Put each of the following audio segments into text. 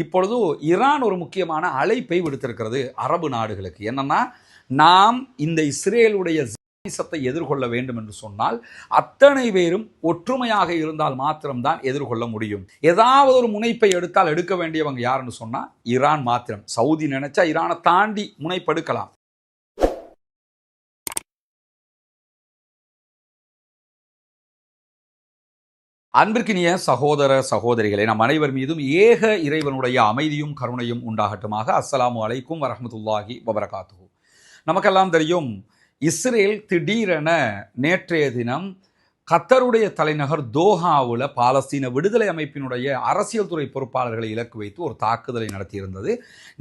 இப்பொழுது ஈரான் ஒரு முக்கியமான அழைப்பை விடுத்திருக்கிறது அரபு நாடுகளுக்கு. என்னன்னா நாம் இந்த இஸ்ரேலுடைய ஜியோனிசத்தை எதிர்கொள்ள வேண்டும் என்று சொன்னால் அத்தனை பேரும் ஒற்றுமையாக இருந்தால் மாத்திரம்தான் எதிர்கொள்ள முடியும். ஏதாவது ஒரு முனைப்பை எடுத்தால் எடுக்க வேண்டியவங்க யாருன்னு சொன்னால் ஈரான் மாத்திரம். சவுதி நினைச்சா ஈரானை தாண்டி முனைப்பெடுக்கலாம் அன்பிற்கினிய சகோதர சகோதரிகளே நம் அனைவர் மீதும் ஏக இறைவனுடைய அமைதியும் கருணையும் உண்டாகட்டுமாக. அஸ்ஸலாமு அலைக்கும் வரமத்துல்லாஹி வபரகாத்துஹு. நமக்கெல்லாம் தெரியும் இஸ்ரேல் திடீரென நேற்றைய தினம் கத்தருடைய தலைநகர் தோஹாவில் பாலஸ்தீன விடுதலை அமைப்பினுடைய அரசியல் துறை பொறுப்பாளர்களை இலக்கு வைத்து ஒரு தாக்குதலை நடத்தியிருந்தது.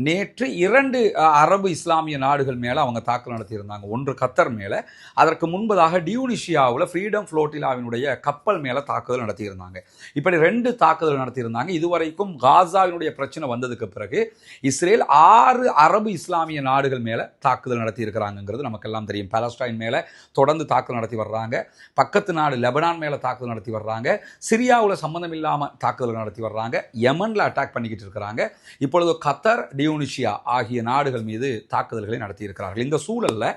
நேற்று இரண்டு அரபு இஸ்லாமிய நாடுகள் மேலே அவங்க தாக்குதல் நடத்தியிருந்தாங்க. ஒன்று கத்தர் மேலே அதற்கு முன்பதாக டியூனிஷியாவில் ஃப்ரீடம் ஃப்ளோட்டிலாவினுடைய கப்பல் மேலே தாக்குதல் நடத்தியிருந்தாங்க. இப்படி ரெண்டு தாக்குதல் நடத்தியிருந்தாங்க. இதுவரைக்கும் காசாவினுடைய பிரச்சனை வந்ததுக்கு பிறகு இஸ்ரேல் ஆறு அரபு இஸ்லாமிய நாடுகள் மேலே தாக்குதல் நடத்தியிருக்கிறாங்கிறது நமக்கெல்லாம் தெரியும். பாலஸ்டைன் மேலே தொடர்ந்து தாக்குதல் நடத்தி வர்றாங்க. பக்கத்து நாடு லெபனான் மேலே தாக்குதல் நடத்தி வர்றாங்க. சிரியாவில் சம்மந்தம் இல்லாமல் தாக்குதல் நடத்தி வர்றாங்க. யமனில் அட்டாக் பண்ணிக்கிட்டு இருக்கிறாங்க. இப்பொழுது கத்தர் டியூனிஷியா ஆகிய நாடுகள் மீது தாக்குதல்களை நடத்தி இருக்கிறார்கள் இந்த சூழலில்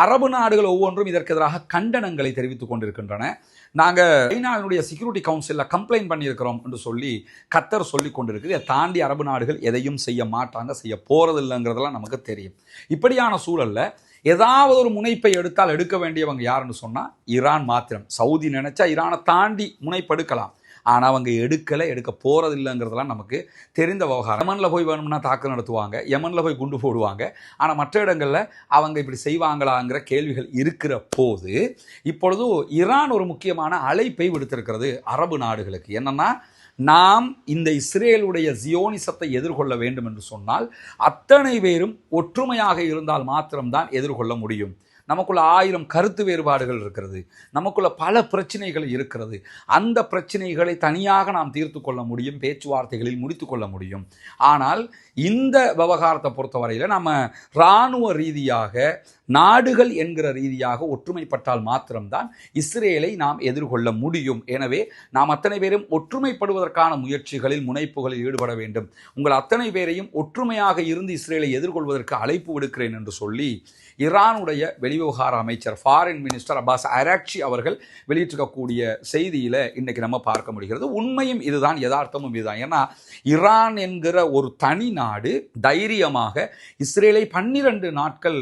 அரபு நாடுகள் ஒவ்வொன்றும் இதற்கு எதிராக கண்டனங்களை தெரிவித்துக் கொண்டிருக்கின்றன. நாங்கள் ஐநாவினுடைய செக்யூரிட்டி கவுன்சிலில் கம்ப்ளைண்ட் பண்ணியிருக்கிறோம் என்று சொல்லி கத்தர் சொல்லி கொண்டிருக்குது இதை தாண்டி அரபு நாடுகள் எதையும் செய்ய மாட்டாங்க செய்ய போகிறதில்லைங்கிறதெல்லாம் நமக்கு தெரியும். இப்படியான சூழல்ல ஏதாவது ஒரு முனைப்பை எடுத்தால் எடுக்க வேண்டியவங்க யாருன்னு சொன்னால் ஈரான் மாத்திரம். சவுதி நினச்சா ஈரானை தாண்டி முனைப்பெடுக்கலாம். ஆனால் அவங்க எடுக்கலை எடுக்க போகிறதில்லைங்கிறதெல்லாம் நமக்கு தெரிந்த விவகாரம். யமனில் போய் வேணும்னா தாக்கு நடத்துவாங்க யமனில் போய் குண்டு போடுவாங்க. ஆனால் மற்ற இடங்களில் அவங்க இப்படி செய்வாங்களாங்கிற கேள்விகள் இருக்கிற போது இப்பொழுது ஈரான் ஒரு முக்கியமான அழைப்பை விடுத்திருக்கிறது அரபு நாடுகளுக்கு. என்னன்னா நாம் இந்த இஸ்ரேலுடைய ஜியோனிசத்தை எதிர்கொள்ள வேண்டும் என்று சொன்னால் அத்தனை பேரும் ஒற்றுமையாக இருந்தால் மாத்திரம்தான் எதிர்கொள்ள முடியும். நமக்குள்ள ஆயிரம் கருத்து வேறுபாடுகள் இருக்கிறது. நமக்குள்ள பல பிரச்சனைகள் இருக்கிறது. அந்த பிரச்சனைகளை தனியாக நாம் தீர்த்து கொள்ள முடியும் பேச்சுவார்த்தைகளில் முடித்து கொள்ள முடியும். ஆனால் இந்த விவகாரத்தை பொறுத்தவரையில் நம்ம இராணுவ ரீதியாக நாடுகள் என்கிற ரீதியாக ஒற்றுமைப்பட்டால் மாத்திரம்தான் இஸ்ரேலை நாம் எதிர்கொள்ள முடியும். எனவே நாம் அத்தனை பேரும் ஒற்றுமைப்படுவதற்கான முயற்சிகளில் முனைப்புகளில் ஈடுபட வேண்டும். உங்கள் அத்தனை பேரையும் ஒற்றுமையாக இருந்து இஸ்ரேலை எதிர்கொள்வதற்கு அழைப்பு விடுக்கிறேன் என்று சொல்லி ஈரானுடைய வெளிவிவகார அமைச்சர் ஃபாரின் மினிஸ்டர் அப்பாஸ் அராக்ஷி அவர்கள் வெளியிட்டிருக்கக்கூடிய செய்தியில் இன்றைக்கி நம்ம பார்க்க முடிகிறது. உண்மையும் இதுதான் யதார்த்தமும் இதுதான். ஏன்னா ஈரான் என்கிற ஒரு தனி நாடு தைரியமாக இஸ்ரேலை பன்னிரண்டு நாட்கள்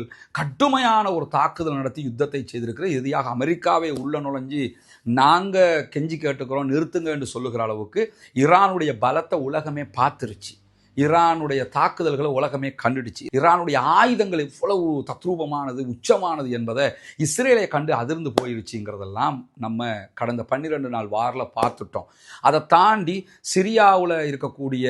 கடுமையான ஒரு தாக்குதல் நடத்தி யுத்தத்தை செய்திருக்கிற இறுதியாக அமெரிக்காவை உள்ள நுழைஞ்சு நாங்கள் கெஞ்சி கேட்டுக்கிறோம் நிறுத்துங்க என்று சொல்லுகிற அளவுக்கு ஈரானுடைய பலத்தை உலகமே பார்த்துருச்சு. ஈரானுடைய தாக்குதல்களை உலகமே கண்டுடுச்சு. ஈரானுடைய ஆயுதங்கள் எவ்வளவு தத்ரூபமானது உச்சமானது என்பதை இஸ்ரேலை கண்டு அதிர்ந்து போயிருச்சுங்கிறதெல்லாம் நம்ம கடந்த பன்னிரெண்டு நாள் வாரில் பார்த்துட்டோம். அதை தாண்டி சிரியாவில் இருக்கக்கூடிய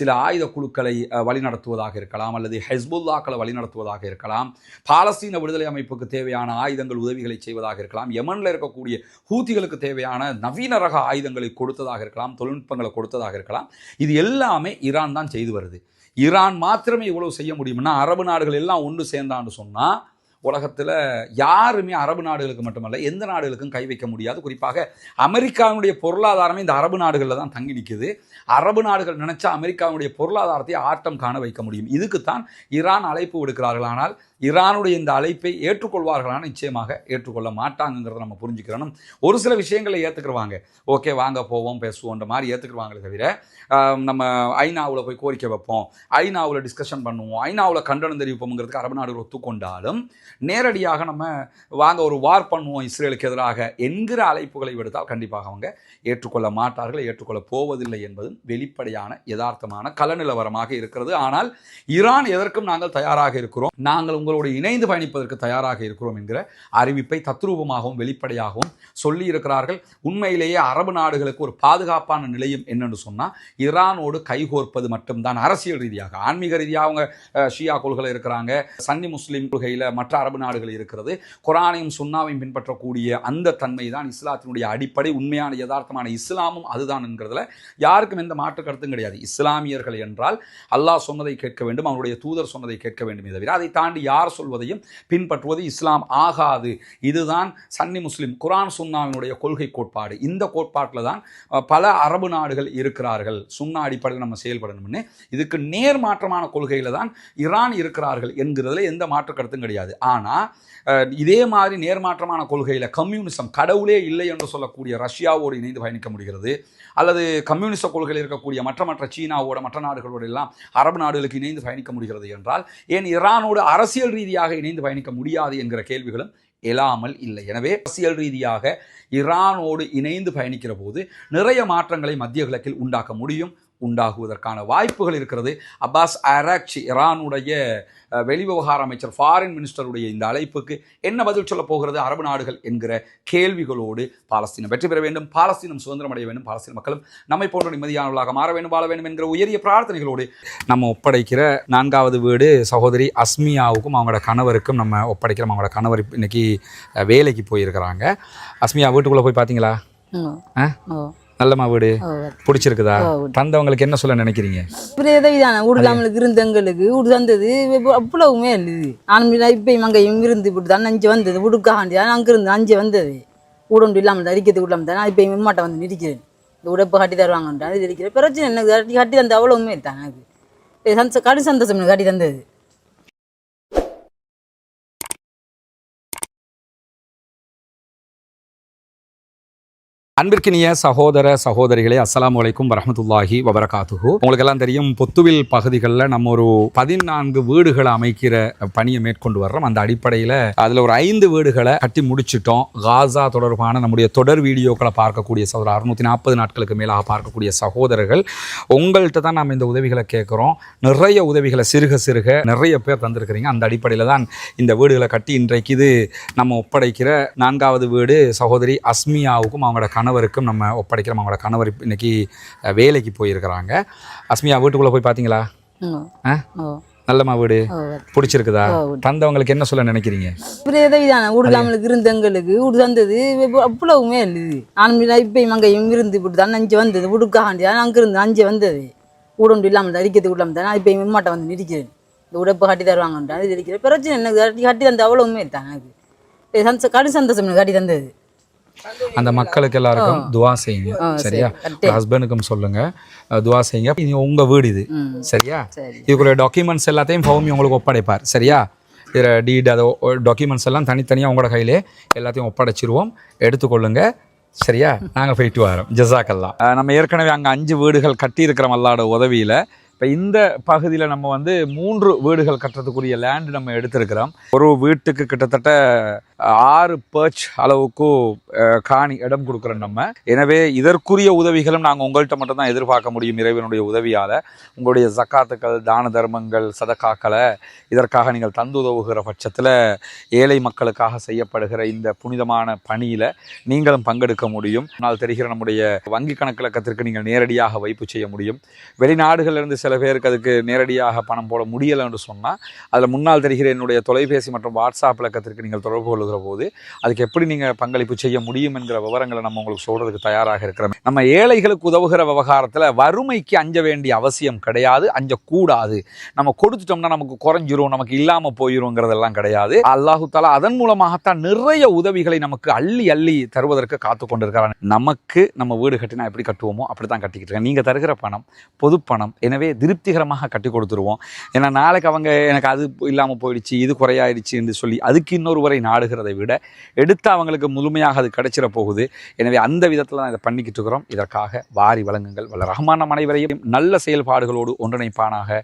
சில ஆயுத குழுக்களை வழிநடத்துவதாக இருக்கலாம் அல்லது ஹெஸ்புல்லாக்களை வழிநடத்துவதாக இருக்கலாம் பாலஸ்தீன விடுதலை அமைப்புக்கு தேவையான ஆயுதங்கள் உதவிகளை செய்வதாக இருக்கலாம் யமனில் இருக்கக்கூடிய ஹூத்திகளுக்கு தேவையான நவீன ரக ஆயுதங்களை கொடுத்ததாக இருக்கலாம் தொழில்நுட்பங்களை கொடுத்ததாக இருக்கலாம். இது எல்லாமே ஈரான் தான் செய்து வருது. ஈரான் மாத்திரமே இவ்வளவு செய்ய முடியும்னா அரபு நாடுகள் எல்லாம் ஒன்று சேர்ந்தான்னு சொன்னால் உலகத்தில் யாருமே அரபு நாடுகளுக்கு மட்டுமல்ல எந்த நாடுகளுக்கும் கை வைக்க முடியாது. குறிப்பாக அமெரிக்காவினுடைய பொருளாதாரமே இந்த அரபு நாடுகளில் தான் தங்கி நிற்குது அரபு நாடுகள் நினைச்சா அமெரிக்காவினுடைய பொருளாதாரத்தை ஆட்டம் காண வைக்க முடியும். இதுக்குத்தான் ஈரான் அழைப்பு விடுக்கிறார்கள். ஆனால் ஈரானுடைய இந்த அழைப்பை ஏற்றுக்கொள்வார்களான நிச்சயமாக ஏற்றுக்கொள்ள மாட்டாங்கங்கிறத நம்ம புரிஞ்சுக்கிறணும். ஒரு சில விஷயங்களை ஏற்றுக்கிறவாங்க ஓகே வாங்க போவோம் பேசுவோன்ற மாதிரி ஏற்றுக்கிறவாங்களே தவிர நம்ம ஐநாவில் போய் கோரிக்கை வைப்போம். ஐநாவில் டிஸ்கஷன் பண்ணுவோம். ஐநாவில் கண்டனம் தெரிவிப்போம்ங்கிறதுக்கு அரபு நாடுகள் ஒத்துக்கொண்டாலும் நேரடியாக நம்ம வாங்க ஒரு வார் பண்ணுவோம் இஸ்ரேலுக்கு எதிராக என்கிற அழைப்புகளை விடுத்தால் கண்டிப்பாக அவங்க ஏற்றுக்கொள்ள மாட்டார்கள் ஏற்றுக்கொள்ள போவதில்லை என்பதும் வெளிப்படையான யதார்த்தமான கலநிலவரமாக இருக்கிறது. ஆனால் ஈரான் எதற்கும் நாங்கள் தயாராக இருக்கிறோம். நாங்கள் உங்களோடு இணைந்து பயணிப்பதற்கு தயாராக இருக்கிறோம் என்கிற அறிவிப்பை தத்ரூபமாகவும் வெளிப்படையாகவும் சொல்லி இருக்கிறார்கள். உண்மையிலேயே அரபு நாடுகளுக்கு ஒரு பாதுகாப்பான நிலையம் என்னென்னு சொன்னால் ஈரானோடு கைகோர்ப்பது மட்டும்தான். அரசியல் ரீதியாக ஆன்மீக ரீதியாக அவங்க ஷியா கொள்கை இருக்கிறாங்க சன்னி முஸ்லீம் கொள்கையில் மற்ற அரபு நாடுகள் இருக்கிறது. குரானையும் சுண்ணாவையும் பின்பற்றக்கூடிய அந்த தன்மை தான் இஸ்லாத்தினுடைய அடிப்படை உண்மையான யதார்த்தமான இஸ்லாமும் அதுதான் என்கிறதுல யாருக்கும் எந்த மாற்று கருத்தும் கிடையாது. இஸ்லாமியர்கள் என்றால் அல்லாஹ் சொன்னதை கேட்க வேண்டும் அவருடைய தூதர் சொன்னதை கேட்க வேண்டும். தவிர அதை தாண்டி யார் யார் சொல்வதையும் பின்பற்றுவது இஸ்லாம் ஆகாது. இதுதான் சன்னி முஸ்லீம் குரான் சுன்னாவினுடைய கொள்கை கோட்பாடு. இந்த கோட்பாட்டில் தான் பல அரபு நாடுகள் இருக்கிறார்கள். சுன்னா அடிப்படையில் நம்ம செயல்படணும்னு. இதுக்கு நேர் மாற்றமான கொள்கையில் தான் ஈரான் இருக்கிறார்கள் என்கிறதுல எந்த மாற்று கருத்தும் கிடையாது. ஆனால் இதே மாதிரி நேர்மாற்றமான கொள்கையில் கம்யூனிசம் கடவுளே இல்லை என்று சொல்லக்கூடிய ரஷ்யாவோடு இணைந்து பயணிக்க முடிகிறது. அல்லது கம்யூனிச கொள்கையில் இருக்கக்கூடிய மற்ற மற்ற சீனாவோட மற்ற நாடுகளோடு எல்லாம் அரபு நாடுகளுக்கு இணைந்து பயணிக்க முடிகிறது என்றால் ஏன் ஈரானோட அரசியல் ரீதியாக இணைந்து பயணிக்க முடியாது என்கிற கேள்விகளும் எழாமல் இல்லை. எனவே அரசியல் ரீதியாக ஈரானோடு இணைந்து பயணிக்கிற போது நிறைய மாற்றங்களை மத்திய கிழக்கில் உண்டாக்க முடியும். உண்டாகுவதற்கான வாய்ப்புகள் இருக்கிறது. அப்பாஸ் அராக்சி ஈரானுடைய வெளிவிவகார அமைச்சர் ஃபாரின் மினிஸ்டருடைய இந்த அழைப்புக்கு என்ன பதில் சொல்ல போகிறது? அரபு நாடுகள் என்கிற கேள்விகளோடு பாலஸ்தீனம் வெற்றி பெற வேண்டும். பாலஸ்தீனம் சுதந்திரம் அடைய வேண்டும். பாலஸ்தீன மக்களும் நம்மை போன்ற நிம்மதியானவர்களாக மாற வேண்டும் வாழ வேண்டும் என்கிற உயரிய பிரார்த்தனைகளோடு நம்ம ஒப்படைக்கிற நான்காவது வீடு சகோதரி அஸ்மியாவுக்கும் அவங்களோட கணவருக்கும் நம்ம ஒப்படைக்கிறோம். அவங்களோட கணவர் இன்னைக்கு வேலைக்கு போயிருக்கிறாங்க. அஸ்மியா வீட்டுக்குள்ளே போய் பார்த்தீங்களா ஆ? ஓ நல்லம்மா வீடு பிடிச்சிருக்குதா. தந்தவங்களுக்கு என்ன சொல்ல நினைக்கிறீங்க? உதவிதானே வீடு நம்மளுக்கு இருந்த எங்களுக்கு வீடு தந்தது அவ்வளவுமே இல்லது நானும் இப்பயும் அங்கேயும் இருந்து இப்படி தான் அஞ்சு வந்தது வீடுக்காண்டி தான் அங்கே இருந்து அஞ்சு வந்தது. ஒன்று இல்லாமல் வீடு இல்லாமல் தான் இப்போ மாட்ட வந்து நிற்கிறேன். இந்த வீடு இப்போ கட்டி தருவாங்கன்றான் இது இருக்கிறேன் பிரச்சனை எனக்கு கட்டி கட்டி தந்த அவ்வளவுமே தான் எனக்கு இது சந்த கடி சந்தோஷம் எனக்கு கட்டி தந்தது. அன்பிற்கினிய சகோதர சகோதரிகளே அஸ்ஸலாமு வலைக்கும் வரமத்துல்லாஹி வபரகாத்துஹு. உங்களுக்கு எல்லாம் தெரியும் பொத்துவில் பகுதிகளில் நம்ம ஒரு பதினான்கு வீடுகளை அமைக்கிற பணியை மேற்கொண்டு வர்றோம். அந்த அடிப்படையில் அதில் ஒரு ஐந்து வீடுகளை கட்டி முடிச்சிட்டோம். காசா தொடர்பான நம்முடைய தொடர் வீடியோக்களை பார்க்கக்கூடிய சகோதரர் அறுநூத்தி நாற்பது நாட்களுக்கு மேலாக பார்க்கக்கூடிய சகோதரர்கள் உங்கள்கிட்ட தான் நம்ம இந்த உதவிகளை கேட்குறோம். நிறைய உதவிகளை சிறுக சிறுக நிறைய பேர் தந்திருக்கிறீங்க. அந்த அடிப்படையில் தான் இந்த வீடுகளை கட்டி இன்றைக்கு இது நம்ம ஒப்படைக்கிற நான்காவது வீடு சகோதரி அஸ்மியாவுக்கும் அவங்களோட கணவருக்கும் நம்ம ஒப்படைக்கிறோம். அவங்களோட கணவர் இப்ப இன்னைக்கு வேலைக்கு போயிருக்கிறாங்க. அஸ்மியா வீட்டுக்குள்ளே போய் பார்த்தீங்களா ஆ? ஓ நல்லம்மா வீடு? பிடிச்சிருக்குதா. தந்தவங்களுக்கு என்ன சொல்ல நினைக்கிறீங்க? இப்படி உதவிதானே வீடு நம்மளுக்கு இருந்த எங்களுக்கு வீடு தந்தது இப்ப அவ்வளவுமே இல்லது நானும் இப்பயும் அங்கேயும் இருந்து இப்படி தான் அஞ்சு வந்தது வீடுக்காண்டி. தான் அங்கே இருந்து அஞ்சு வந்தது. ஒன்று இல்லாமல் தான் இருக்கிறது வீடு இல்லாமல் தான் நான் இப்பயும் மாட்ட வந்து நிற்கிறேன். இந்த வீடு இப்போ கட்டி தருவாங்கன்றான் இது இருக்கிறேன் பிரச்சனை எனக்கு கட்டி கட்டி தந்த அவ்வளவுமே தான் எனக்கு கடி சந்தோஷம் எனக்கு கட்டி தந்தது. அந்த மக்களுக்கு எல்லாருக்கும் துவா செய்யுங்க. சரியா. ஹஸ்பண்டுக்கும் சொல்லுங்க. துவா செய்யுங்க. இது உங்க வீடு இது. சரியா? சரி. இதுக்குள்ள டாக்குமெண்ட்ஸ் எல்லாத்தையும் ஃபவுமி உங்களுக்கு ஒப்படைப்பார். சரியா? இதில் டீட் அதை டாக்குமெண்ட்ஸ் எல்லாம் தனித்தனியாக உங்களோட கையிலே எல்லாத்தையும் ஒப்படைச்சிருவோம். எடுத்துக்கொள்ளுங்க. சரியா? நாங்கள் போயிட்டு வரோம். ஜசாக்கல்லாம் நம்ம ஏற்கனவே அங்கே அஞ்சு வீடுகள் கட்டியிருக்கிறோம் அல்லாட உதவியில் இப்போ இந்த பகுதியில் நம்ம வந்து மூன்று வீடுகள் கட்டுறதுக்குரிய லேண்ட் நம்ம எடுத்திருக்கிறோம். ஒரு வீட்டுக்கு கிட்டத்தட்ட ஆறு பர்ச் அளவுக்கு காணி இடம் கொடுக்குறோம் நம்ம. எனவே இதற்குரிய உதவிகளும் நாங்கள் உங்கள்கிட்ட மட்டும்தான் எதிர்பார்க்க முடியும் இறைவனுடைய உதவியால். உங்களுடைய ஜக்காத்துக்கள் தான தர்மங்கள் சதக்காக்களை இதற்காக நீங்கள் தந்துதவுகிற பட்சத்தில் ஏழை மக்களுக்காக செய்யப்படுகிற இந்த புனிதமான பணியில் நீங்களும் பங்கெடுக்க முடியும். ஆனால் தெரிகிற நம்முடைய வங்கி கணக்கிழக்கத்திற்கு நீங்கள் நேரடியாக வைப்பு செய்ய முடியும். வெளிநாடுகளிலிருந்து சில பேருக்கு அதுக்கு நேரடியாக பணம் போட முடியலை என்று சொன்னால் அதில் முன்னால் தெரிகிற என்னுடைய தொலைபேசி மற்றும் வாட்ஸ்அப் இலக்கத்திற்கு நீங்கள் தொடர்பு கொள்கிற போது அதுக்கு எப்படி நீங்கள் பங்களிப்பு செய்ய முடியும் என்கிற விவரங்களை நம்ம உங்களுக்கு சொல்றதுக்கு தயாராக இருக்கிறோம். நம்ம ஏழைகளுக்கு உதவுகிற விவகாரத்தில் வறுமைக்கு அஞ்ச வேண்டிய அவசியம் கிடையாது அஞ்சக்கூடாது. நம்ம கொடுத்துட்டோம்னா நமக்கு குறைஞ்சிரும் நமக்கு இல்லாமல் போயிருங்கிறதெல்லாம் கிடையாது. அல்லாஹு தாலா அதன் மூலமாகத்தான் நிறைய உதவிகளை நமக்கு அள்ளி அள்ளி தருவதற்கு காத்து கொண்டிருக்கிறாங்க நமக்கு நம்ம வீடு கட்டினா எப்படி கட்டுவோமோ அப்படி தான் கட்டிக்கிட்டு இருக்கேன். நீங்கள் தருகிற பணம் பொது பணம் எனவே திருப்திகரமாக கட்டி கொடுத்துருவோம். ஏன்னா நாளைக்கு அவங்க எனக்கு அது இல்லாமல் போயிடுச்சு இது குறையாயிடுச்சு என்று சொல்லி அதுக்கு இன்னொரு வரை நாடுகிறதை விட எடுத்து அவங்களுக்கு முழுமையாக அது கிடைச்சிட போகுது. எனவே அந்த விதத்தில் தான் இதை பண்ணிக்கிட்டு இருக்கிறோம். இதற்காக வாரி வழங்குங்கள். வல்ல ரஹ்மான அனைவரையும் நல்ல செயல்பாடுகளோடு ஒன்றிணைப்பானாக.